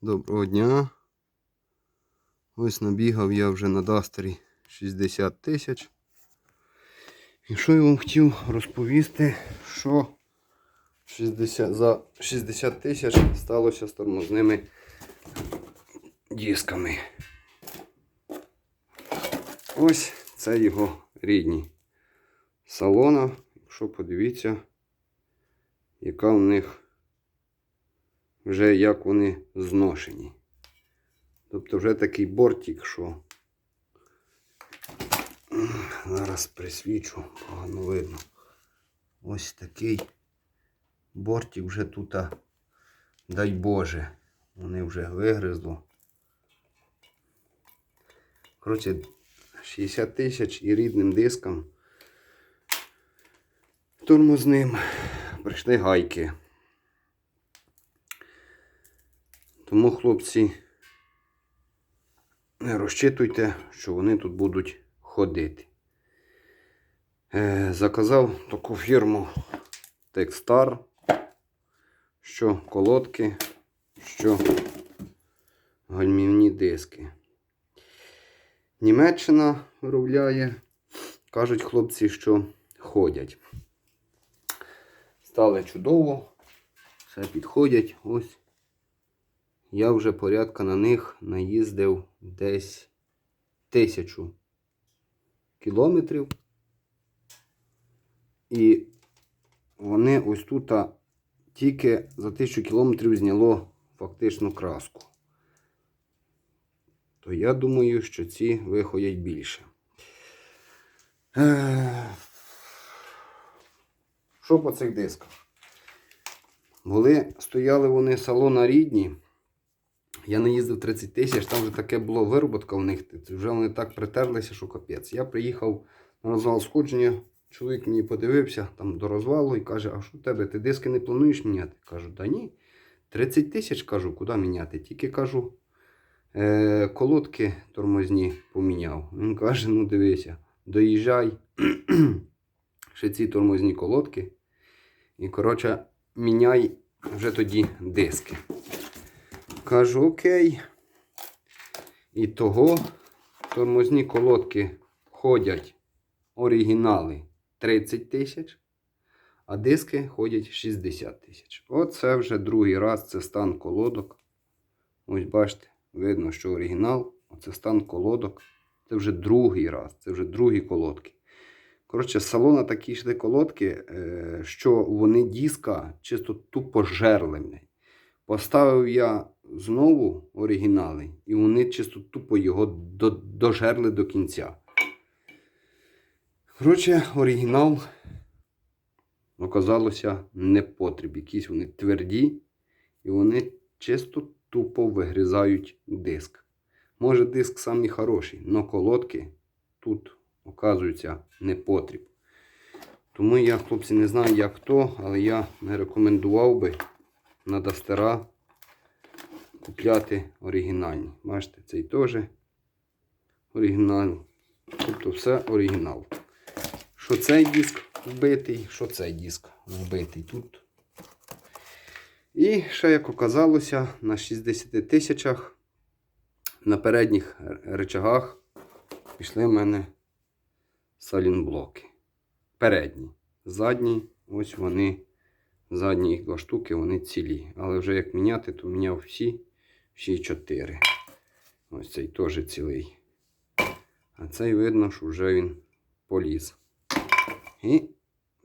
Доброго дня. Ось набігав я вже на Дастері 60 тисяч. І що я вам хотів розповісти, що 60, за 60 тисяч сталося з тормозними дисками. Ось це його рідні салона. Якщо подивіться, яка в них вже як вони зношені. Тобто вже такий бортик, що зараз присвічу, погано видно. Ось такий бортик вже тут, дай Боже, вони вже вигризло. Коротше, 60 тисяч і рідним диском тормозним прийшли гайки. Тому, хлопці, не розчитуйте, що вони тут будуть ходити. Е, заказав таку фірму Текстар, що колодки, що гальмівні диски. Німеччина виробляє, кажуть хлопці, що ходять. Стали чудово, все підходять. Ось я вже порядка на них наїздив десь тисячу кілометрів. І вони ось тут тільки за тисячу кілометрів зняло фактично краску. То я думаю, що ці виходять більше. Що по цих дисках? Були, стояли вони салона рідні. Я не їздив 30 тисяч, там вже таке було вироботка у них. Вже вони так притерлися, що капець. Я приїхав на розвал сходження, чоловік мені подивився там до розвалу і каже, а що в тебе? Ти диски не плануєш міняти? Кажу, да ні. 30 тисяч кажу, куди міняти? Тільки кажу, е, колодки тормозні поміняв. Він каже, ну дивися, доїжджай ще ці тормозні колодки. І, коротше, міняй вже тоді диски. Кажу, окей. І того тормозні колодки ходять оригінали 30 тисяч, а диски ходять 60 тисяч. Оце вже другий раз це стан колодок. Ось бачите, видно, що оригінал, оце стан колодок. Це вже другий раз, це вже другі колодки. Коротше, з салона такі йшли колодки, е, що вони диска чисто тупо жерли. Поставив я знову оригінали, і вони чисто тупо його дожерли до кінця. Коротше, оригінал оказалося не потріб. Якісь вони тверді, і вони чисто тупо вигризають диск. Може, диск самий хороший, але колодки тут, оказується, не потріб. Тому я, хлопці, не знаю, як хто, але я не рекомендував би на Дастера купляти оригінальні. Бачите, цей теж оригінал. Тобто все оригінал. Що цей диск вбитий, що цей диск вбитий тут. І ще, як оказалося, на 60 тисячах на передніх речагах пішли в мене салінблоки. Передні. Задні, ось вони. Задні їх два штуки, вони цілі. Але вже як міняти, то міняв всі, всі чотири. Ось цей теж цілий. А цей видно, що вже він поліз. І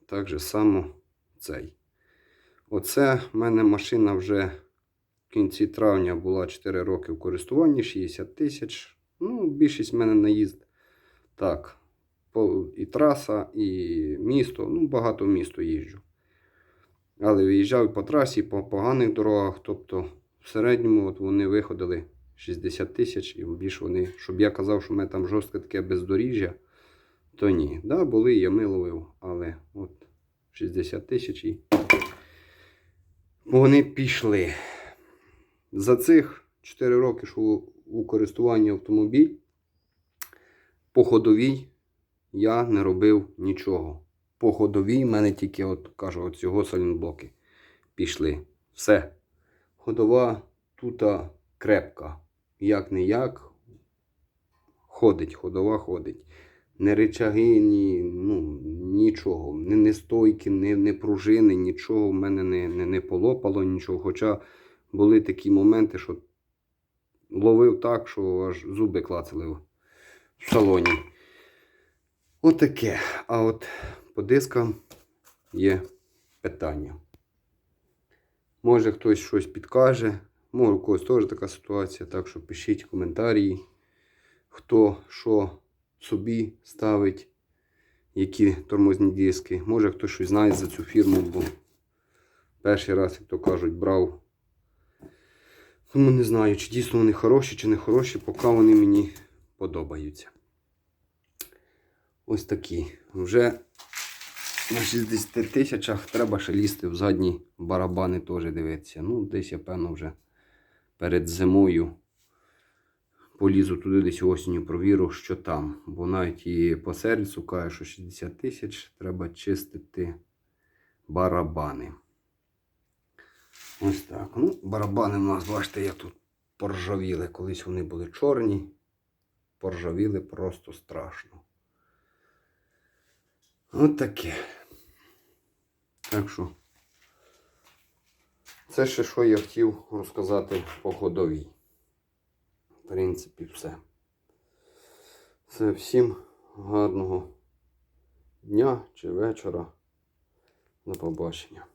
так же само цей. Оце в мене машина вже в кінці травня була 4 роки в користуванні, 60 тисяч. Ну, більшість в мене наїзд. Так, і траса, і місто. Ну, багато місто їжджу. Але виїжджав по трасі, по поганих дорогах. Тобто, в середньому от вони виходили 60 тисяч, і більше вони, щоб я казав, що в мене там жорстке таке бездоріжжя, то ні. Да, були, я ловив, але от 60 тисяч і вони пішли. За цих 4 роки, що у користуванні автомобіль, по ходовій я не робив нічого. По ходовій в мене тільки, от кажу, от цього салінблоки пішли. Все. Ходова тут крепка. Як не як, ходить, ходова ходить. Не речаги, ні, ну, нічого. Не, не стойки, не, не пружини, нічого в мене не, не, не полопало, нічого. Хоча були такі моменти, що ловив так, що аж зуби клацали в салоні. Отаке. А от по дискам є питання. Може хтось щось підкаже, може у когось теж така ситуація, так що пишіть коментарі, хто що собі ставить, які тормозні диски. Може хтось щось знає за цю фірму, бо перший раз, як то кажуть, брав. Тому не знаю, чи дійсно вони хороші, чи не хороші, поки вони мені подобаються. Ось такі. Вже на 60 тисячах треба ще лізти в задні барабани теж дивитися. Ну, десь я, певно, вже перед зимою полізу туди десь осінню, провірю, що там. Бо навіть і по сервісу каже, що 60 тисяч треба чистити барабани. Ось так. Ну, барабани у нас, бачите, як тут поржавіли. Колись вони були чорні. Поржавіли просто страшно. От таке. Так що. Це ще що я хотів розказати по ходовій. В принципі, все. Це всім гарного дня чи вечора. До побачення.